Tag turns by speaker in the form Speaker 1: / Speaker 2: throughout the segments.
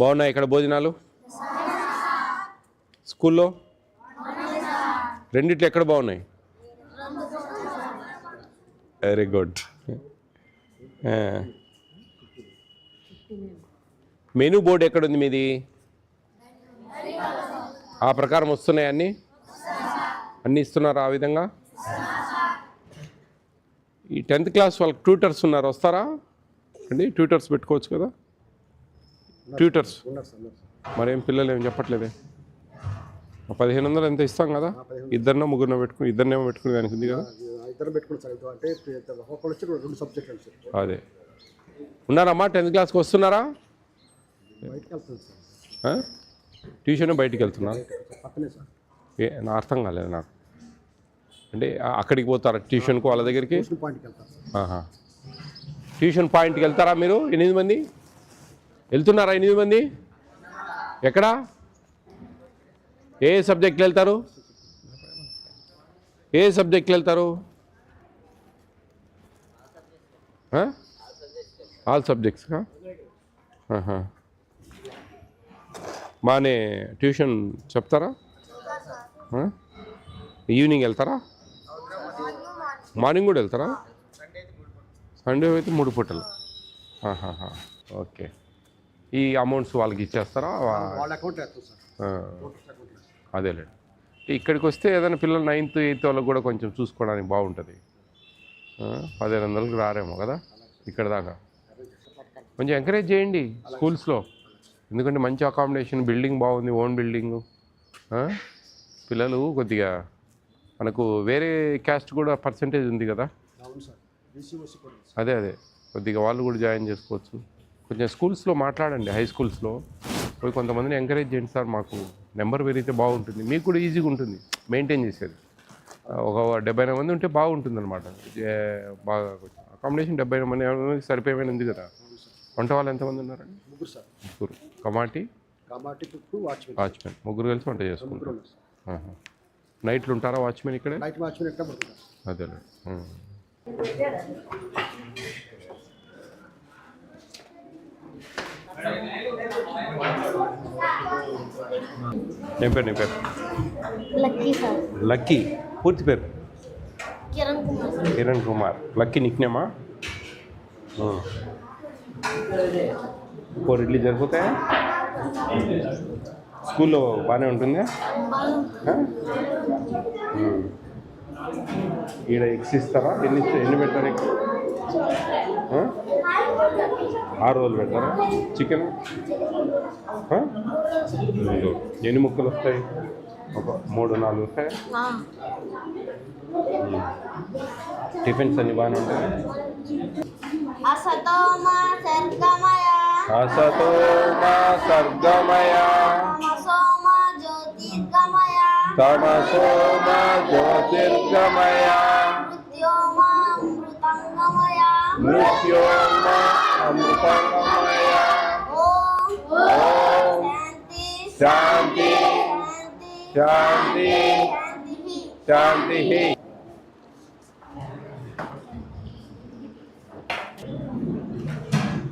Speaker 1: బాగున్నాయి ఇక్కడ భోజనాలు? స్కూల్లో? రెండిట్లు ఎక్కడ బాగున్నాయి? వెరీ గుడ్ మెనూ బోర్డు ఎక్కడుంది మీది? ఆ ప్రకారం వస్తున్నాయి అన్నీ? అన్నీ ఇస్తున్నారా ఆ విధంగా? ఈ టెన్త్ క్లాస్ వాళ్ళకి ట్యూటర్స్ ఉన్నారు వస్తారా? అండి ట్యూటర్స్ పెట్టుకోవచ్చు కదా? ట్యూటర్స్ మరేం పిల్లలు ఏం చెప్పట్లేదే? పదిహేను వందలు ఎంత ఇస్తాం కదా? ఇద్దరినో ముగ్గురినో పెట్టుకుని ఇద్దరినేమో పెట్టుకునే దానికి ఉంది కదా? అదే. ఉన్నారమ్మా? టెన్త్ క్లాస్కి వస్తున్నారా? ట్యూషన్ బయటికి ఏ నా అర్థం కాలేదు నాకు. అంటే అక్కడికి పోతారా? ట్యూషన్కు వాళ్ళ దగ్గరికి.
Speaker 2: ట్యూషన్ పాయింట్కి
Speaker 1: వెళ్తారా మీరు? ఎనిమిది మంది? వెళ్తున్నారా ఎనిమిది మంది? ఎక్కడా? ఏ సబ్జెక్టులు వెళ్తారు? ఏ సబ్జెక్టులు వెళ్తారు? ఆల్ సబ్జెక్ట్స్ బాగానే ట్యూషన్ చెప్తారా? ఈవినింగ్ వెళ్తారా? మార్నింగ్ కూడా వెళ్తారా? సండే అయితే మూడు పూటలు. ఓకే. ఈ అమౌంట్స్ వాళ్ళకి ఇచ్చేస్తారా? అదేలేండి. ఇక్కడికి వస్తే ఏదైనా పిల్లలు నైన్త్ ఎయిత్ వాళ్ళకి కూడా కొంచెం చూసుకోవడానికి బాగుంటుంది. పదిహేను వందలకి రారేమో కదా? ఇక్కడ దాకా. కొంచెం ఎంకరేజ్ చేయండి స్కూల్స్లో. ఎందుకంటే మంచి అకామిడేషన్ బిల్డింగ్ బాగుంది ఓన్ బిల్డింగు పిల్లలు కొద్దిగా మనకు వేరే క్యాస్ట్ కూడా పర్సంటేజ్ ఉంది కదా? అదే అదే. కొద్దిగా వాళ్ళు కూడా జాయిన్ చేసుకోవచ్చు. కొంచెం స్కూల్స్లో మాట్లాడండి హై స్కూల్స్లో. పోయి కొంతమందిని ఎంకరేజ్ చేయండి సార్ మాకు నెంబర్ పెరిగితే బాగుంటుంది. మీకు కూడా ఈజీగా ఉంటుంది మెయింటైన్ చేసేది. ఒక డెబ్బై మంది ఉంటే బాగుంటుంది అనమాట బాగా అకామిడేషన్ డెబ్బై మంది సరిపోయేమైనా ఉంది కదా. వంట వాళ్ళు ఎంతమంది ఉన్నారండి?
Speaker 2: ముగ్గురు సార్.
Speaker 1: ముగ్గురు. కమాటి?
Speaker 2: వాచ్మెన్.
Speaker 1: వాచ్మెన్. ముగ్గురు కలిసి వంట చేసుకుంటారు. నైట్లు ఉంటారా వాచ్మెన్ ఇక్కడే?
Speaker 2: నైట్ వాచ్మెన్ ఎక్కడ పడుతున్నారు సార్
Speaker 1: అదేలే ఉం. ఏం పేరు నీ పేరు?
Speaker 3: Lucky sir.
Speaker 1: లక్కీ. పూర్తి పేరు?
Speaker 3: కిరణ్ కుమార్
Speaker 1: కిరణ్ కుమార్. లక్కీ నిక్నేమా ఫోర్ ఇడ్లీ సరిపోతాయా స్కూల్లో బాగానే ఉంటుందా. ఈడ ఎగ్స్ ఇస్తారా ఎన్ని ఎన్ని పెడతారు? ఆరు రోజులు పెడతారా చికెన్. ఎన్ని ముక్కలు వస్తాయి? ఒక మూడు నాలుగు వస్తాయి? టిఫిన్స్ అన్ని బాగానే ఉంటాయి?
Speaker 3: అసతోమ సర్గమయ. తమసోమ జ్యోతిర్గమయ.
Speaker 1: అమృతమయ
Speaker 3: ఓం శాంతి
Speaker 1: శాంతి
Speaker 3: శాంతి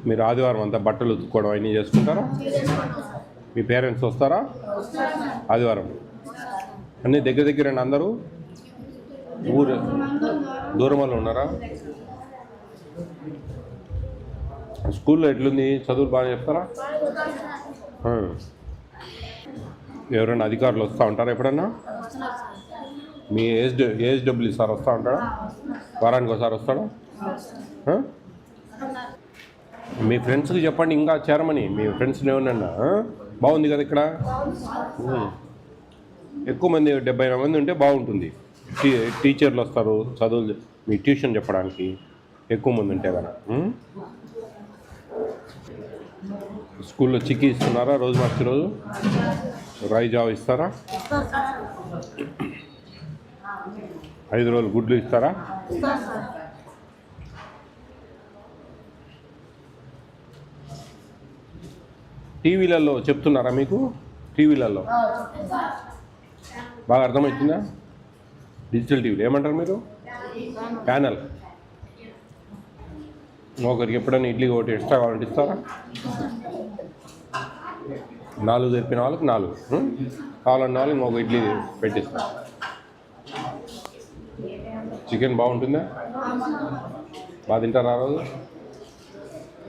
Speaker 1: మీరు ఆదివారం అంతా బట్టలు ఉతుక్కోవడం అన్నీ చేసుకుంటారా? మీ పేరెంట్స్ వస్తారా? ఆదివారం. అన్నీ దగ్గర దగ్గర అందరూ? ఊరు? దూరం వాళ్ళు ఉన్నారా? స్కూల్లో ఎట్లుంది? చదువులు బాగా చెప్తారా. ఎవరైనా అధికారులు వస్తూ ఉంటారా ఎప్పుడన్నా? మీ ఏజ్ ఏజ్ డబ్బులు సార్ వస్తూ ఉంటాడా? వారానికి ఒకసారి వస్తాడా? మీ ఫ్రెండ్స్కి చెప్పండి ఇంకా చేరమని. మీ ఫ్రెండ్స్ని ఏమన్నా? బాగుంది కదా ఇక్కడ. ఎక్కువ మంది డెబ్బై మంది ఉంటే బాగుంటుంది. టీ టీచర్లు వస్తారు చదువులు మీ ట్యూషన్ చెప్పడానికి. ఎక్కువ మంది ఉంటే కదా? స్కూల్లో చిక్కీ ఇస్తున్నారా రోజు మార్చి రోజు? రాయి జావ ఇస్తారా? ఐదు రోజులు గుడ్లు ఇస్తారా? టీవీలలో చెప్తున్నారా మీకు? టీవీలలో? బాగా అర్థమవుతుందా? డిజిటల్ టీవీలు ఏమంటారు మీరు? ప్యానల్. ఒకరికి ఎప్పుడైనా ఇడ్లీ ఒకటి ఎక్స్ట్రా కావాలంటే ఇస్తారా నాలుగు తెప్పిన వాళ్ళకి నాలుగు. కావాలన్న వాళ్ళకి ఇంకొక ఇడ్లీ పెట్టిస్తాను చికెన్ బాగుంటుందా? బాగా తింటారా రోజు?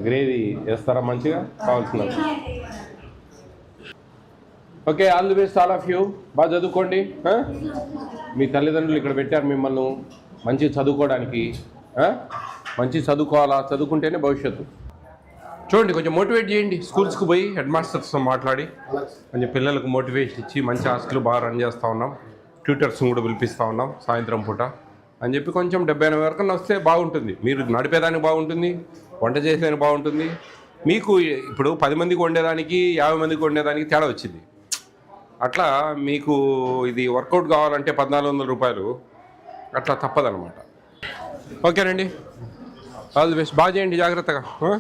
Speaker 1: గ్రేవీ వేస్తారా మంచిగా? కావాల్సిన okay all the best all of you. బాగా చదువుకోండి మీ తల్లిదండ్రులు ఇక్కడ పెట్టారు మిమ్మల్ని మంచిగా చదువుకోవడానికి మంచి చదువుకోవాలా? చదువుకుంటేనే భవిష్యత్తు. చూడండి కొంచెం మోటివేట్ చేయండి. స్కూల్స్కి పోయి హెడ్ మాస్టర్స్తో మాట్లాడి కొంచెం పిల్లలకు మోటివేషన్ ఇచ్చి మంచి హాస్టల్ బాగా రన్ చేస్తూ ఉన్నాం. ట్యూటర్స్ని కూడా పిలిపిస్తూ ఉన్నాం సాయంత్రం పూట. అని చెప్పి కొంచెం డెబ్బై ఎనభై వరకు వస్తే బాగుంటుంది. మీరు నడిపేదానికి బాగుంటుంది వంట చేసేదానికి బాగుంటుంది. మీకు ఇప్పుడు పది మందికి వండేదానికి యాభై మందికి వండేదానికి తేడా వచ్చింది. అట్లా మీకు ఇది వర్కౌట్ కావాలంటే పద్నాలుగు వందల రూపాయలు అట్లా తప్పదనమాట ఓకేనండి. ఆల్ ది బెస్ట్ బాగా చేయండి జాగ్రత్తగా ఆ?